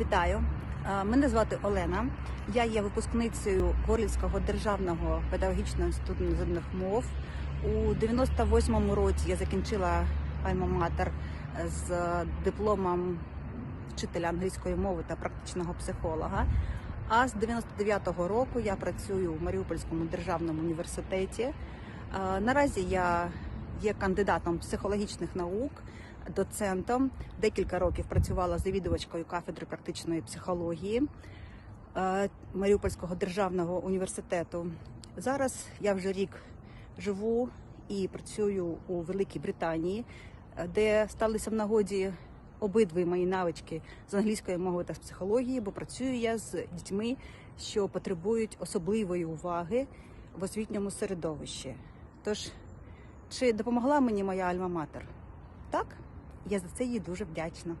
Вітаю! Е, Мене звати Олена. Я є випускницею Горлівського державного педагогічного інституту іноземних мов. У 98-му році я закінчила альма-матер з дипломом вчителя англійської мови та практичного психолога. А з 99-го року я працюю в Маріупольському державному університеті. Е, Наразі я є кандидатом психологічних наук, доцентом. Декілька років працювала завідувачкою кафедри практичної психології е, Маріупольського державного університету. Зараз я вже рік живу і працюю у Великій Британії, де сталися в нагоді обидві мої навички з англійської мови та з психології, бо працюю я з дітьми, що потребують особливої уваги в освітньому середовищі. Тож, чи допомогла мені моя альма-матер? Я за це їй дуже вдячна.